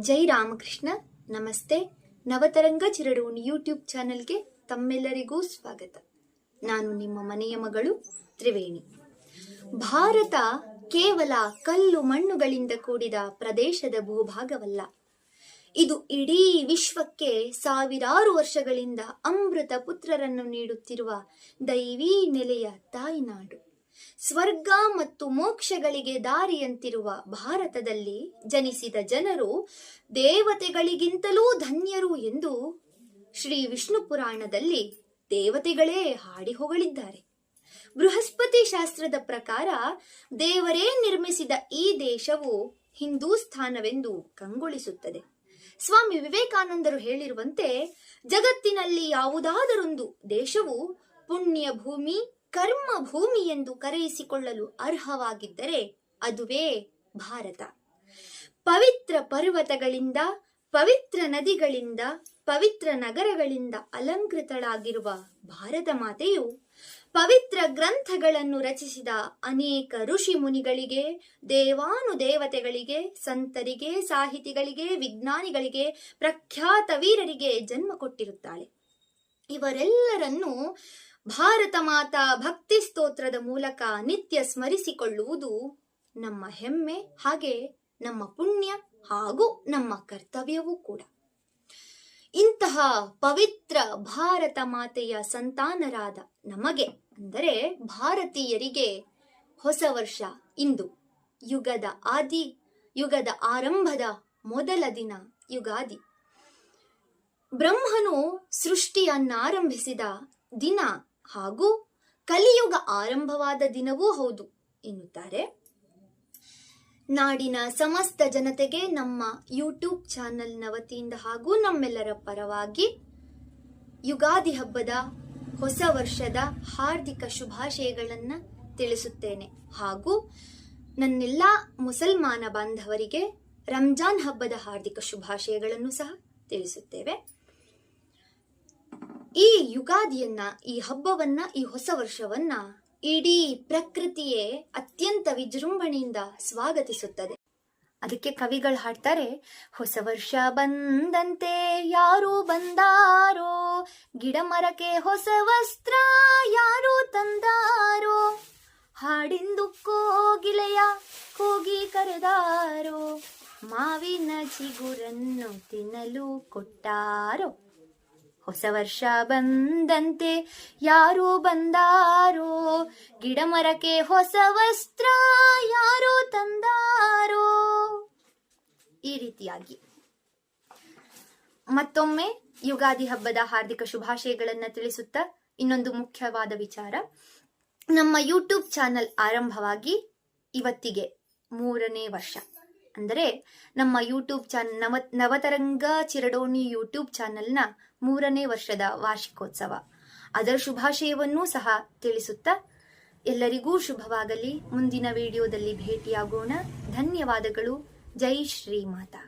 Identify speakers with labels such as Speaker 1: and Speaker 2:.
Speaker 1: ಜೈ ರಾಮಕೃಷ್ಣ. ನಮಸ್ತೆ. ನವತರಂಗ ಚಿರಡೋಣಿ ಯೂಟ್ಯೂಬ್ ಚಾನೆಲ್ಗೆ ತಮ್ಮೆಲ್ಲರಿಗೂ ಸ್ವಾಗತ. ನಾನು ನಿಮ್ಮ ಮನೆಯ ಮಗಳು ತ್ರಿವೇಣಿ. ಭಾರತ ಕೇವಲ ಕಲ್ಲು ಮಣ್ಣುಗಳಿಂದ ಕೂಡಿದ ಪ್ರದೇಶದ ಭೂಭಾಗವಲ್ಲ. ಇದು ಇಡೀ ವಿಶ್ವಕ್ಕೆ ಸಾವಿರಾರು ವರ್ಷಗಳಿಂದ ಅಮೃತ ಪುತ್ರರನ್ನು ನೀಡುತ್ತಿರುವ ದೈವೀ ನೆಲೆಯ ತಾಯ್ನಾಡು. ಸ್ವರ್ಗ ಮತ್ತು ಮೋಕ್ಷಗಳಿಗೆ ದಾರಿಯಂತಿರುವ ಭಾರತದಲ್ಲಿ ಜನಿಸಿದ ಜನರು ದೇವತೆಗಳಿಗಿಂತಲೂ ಧನ್ಯರು ಎಂದು ಶ್ರೀ ವಿಷ್ಣು ಪುರಾಣದಲ್ಲಿ ದೇವತೆಗಳೇ ಹಾಡಿ ಹೊಗಳಿದ್ದಾರೆ. ಬೃಹಸ್ಪತಿ ಶಾಸ್ತ್ರದ ಪ್ರಕಾರ ದೇವರೇ ನಿರ್ಮಿಸಿದ ಈ ದೇಶವು ಹಿಂದೂಸ್ಥಾನವೆಂದು ಕಂಗೊಳಿಸುತ್ತದೆ. ಸ್ವಾಮಿ ವಿವೇಕಾನಂದರು ಹೇಳಿರುವಂತೆ ಜಗತ್ತಿನಲ್ಲಿ ಯಾವುದಾದರೊಂದು ದೇಶವು ಪುಣ್ಯ ಭೂಮಿ ಕರ್ಮ ಭೂಮಿ ಎಂದು ಕರೆಯಿಸಿಕೊಳ್ಳಲು ಅರ್ಹವಾಗಿದ್ದರೆ ಅದುವೇ ಭಾರತ. ಪವಿತ್ರ ಪರ್ವತಗಳಿಂದ, ಪವಿತ್ರ ನದಿಗಳಿಂದ, ಪವಿತ್ರ ನಗರಗಳಿಂದ ಅಲಂಕೃತಳಾಗಿರುವ ಭಾರತ ಮಾತೆಯು ಪವಿತ್ರ ಗ್ರಂಥಗಳನ್ನು ರಚಿಸಿದ ಅನೇಕ ಋಷಿ ಮುನಿಗಳಿಗೆ ದೇವಾನು ದೇವತೆಗಳಿಗೆ ಸಂತರಿಗೆ, ಸಾಹಿತಿಗಳಿಗೆ, ವಿಜ್ಞಾನಿಗಳಿಗೆ ಪ್ರಖ್ಯಾತ ವೀರರಿಗೆ ಜನ್ಮ ಕೊಟ್ಟಿರುತ್ತಾಳೆ. ಇವರೆಲ್ಲರನ್ನೂ ಭಾರತ ಮಾತಾ ಭಕ್ತಿ ಸ್ತೋತ್ರದ ಮೂಲಕ ನಿತ್ಯ ಸ್ಮರಿಸಿಕೊಳ್ಳುವುದು ನಮ್ಮ ಹೆಮ್ಮೆ ಹಾಗೆ ನಮ್ಮ ಪುಣ್ಯ ಹಾಗೂ ನಮ್ಮ ಕರ್ತವ್ಯವೂ ಕೂಡ. ಇಂತಹ ಪವಿತ್ರ ಭಾರತ ಮಾತೆಯ ಸಂತಾನರಾದ ನಮಗೆ ಅಂದರೆ ಭಾರತೀಯರಿಗೆ ಹೊಸ ವರ್ಷ ಇಂದು. ಯುಗದ ಆದಿ, ಯುಗದ ಆರಂಭದ ಮೊದಲ ದಿನ ಯುಗಾದಿ. ಬ್ರಹ್ಮನು ಸೃಷ್ಟಿಯನ್ನಾರಂಭಿಸಿದ ದಿನ ಹಾಗೂ ಕಲಿಯುಗ ಆರಂಭವಾದ ದಿನವೂ ಹೌದು ಎನ್ನುತ್ತಾರೆ. ನಾಡಿನ ಸಮಸ್ತ ಜನತೆಗೆ ನಮ್ಮ ಯೂಟ್ಯೂಬ್ ಚಾನೆಲ್ನ ವತಿಯಿಂದ ಹಾಗೂ ನಮ್ಮೆಲ್ಲರ ಪರವಾಗಿ ಯುಗಾದಿ ಹಬ್ಬದ ಹೊಸ ವರ್ಷದ ಹಾರ್ದಿಕ ಶುಭಾಶಯಗಳನ್ನು ತಿಳಿಸುತ್ತೇನೆ. ಹಾಗೂ ನನ್ನೆಲ್ಲ ಮುಸಲ್ಮಾನ ಬಾಂಧವರಿಗೆ ರಂಜಾನ್ ಹಬ್ಬದ ಹಾರ್ದಿಕ ಶುಭಾಶಯಗಳನ್ನು ಸಹ ತಿಳಿಸುತ್ತೇವೆ. ಈ ಯುಗಾದಿಯನ್ನ, ಈ ಹಬ್ಬವನ್ನ, ಈ ಹೊಸ ವರ್ಷವನ್ನ ಇಡೀ ಪ್ರಕೃತಿಯೇ ಅತ್ಯಂತ ವಿಜೃಂಭಣೆಯಿಂದ ಸ್ವಾಗತಿಸುತ್ತದೆ. ಅದಕ್ಕೆ ಕವಿಗಳು ಹಾಡ್ತಾರೆ, ಹೊಸ ವರ್ಷ ಬಂದಂತೆ ಯಾರು ಬಂದಾರೋ, ಗಿಡ ಮರಕ್ಕೆ ಹೊಸ ವಸ್ತ್ರ ಯಾರು ತಂದಾರೋ ಹಾಡಿಂದು ಕೋಗಿಲೆಯ ಕೋಗಿ ಕರೆದಾರೋ, ಮಾವಿನ ಚಿಗುರನ್ನು ತಿನ್ನಲು ಕೊಟ್ಟಾರೋ. ಹೊಸ ವರ್ಷ ಬಂದಂತೆ ಯಾರು ಬಂದಾರೋ? ಗಿಡ ಮರಕ್ಕೆ ಹೊಸ ವಸ್ತ್ರ ಯಾರು ತಂದಾರೋ? ಈ ರೀತಿಯಾಗಿ. ಮತ್ತೊಮ್ಮೆ ಯುಗಾದಿ ಹಬ್ಬದ ಹಾರ್ದಿಕ ಶುಭಾಶಯಗಳನ್ನ ತಿಳಿಸುತ್ತಾ ಇನ್ನೊಂದು ಮುಖ್ಯವಾದ ವಿಚಾರ. ನಮ್ಮ ಯೂಟ್ಯೂಬ್ ಚಾನಲ್ ಆರಂಭವಾಗಿ ಇವತ್ತಿಗೆ ಮೂರನೇ ವರ್ಷ. ಅಂದರೆ ನಮ್ಮ ಯೂಟ್ಯೂಬ್ ಚಾನ್, ನವ, ನವತರಂಗ ಚಿರಡೋಣಿ ಯೂಟ್ಯೂಬ್ ಚಾನೆಲ್ನ ಮೂರನೇ ವರ್ಷದ ವಾರ್ಷಿಕೋತ್ಸವ. ಅದರ ಶುಭಾಶಯವನ್ನೂ ಸಹ ತಿಳಿಸುತ್ತಾ ಎಲ್ಲರಿಗೂ ಶುಭವಾಗಲಿ. ಮುಂದಿನ ವಿಡಿಯೋದಲ್ಲಿ ಭೇಟಿಯಾಗೋಣ. ಧನ್ಯವಾದಗಳು. ಜೈ ಶ್ರೀ ಮಾತಾ.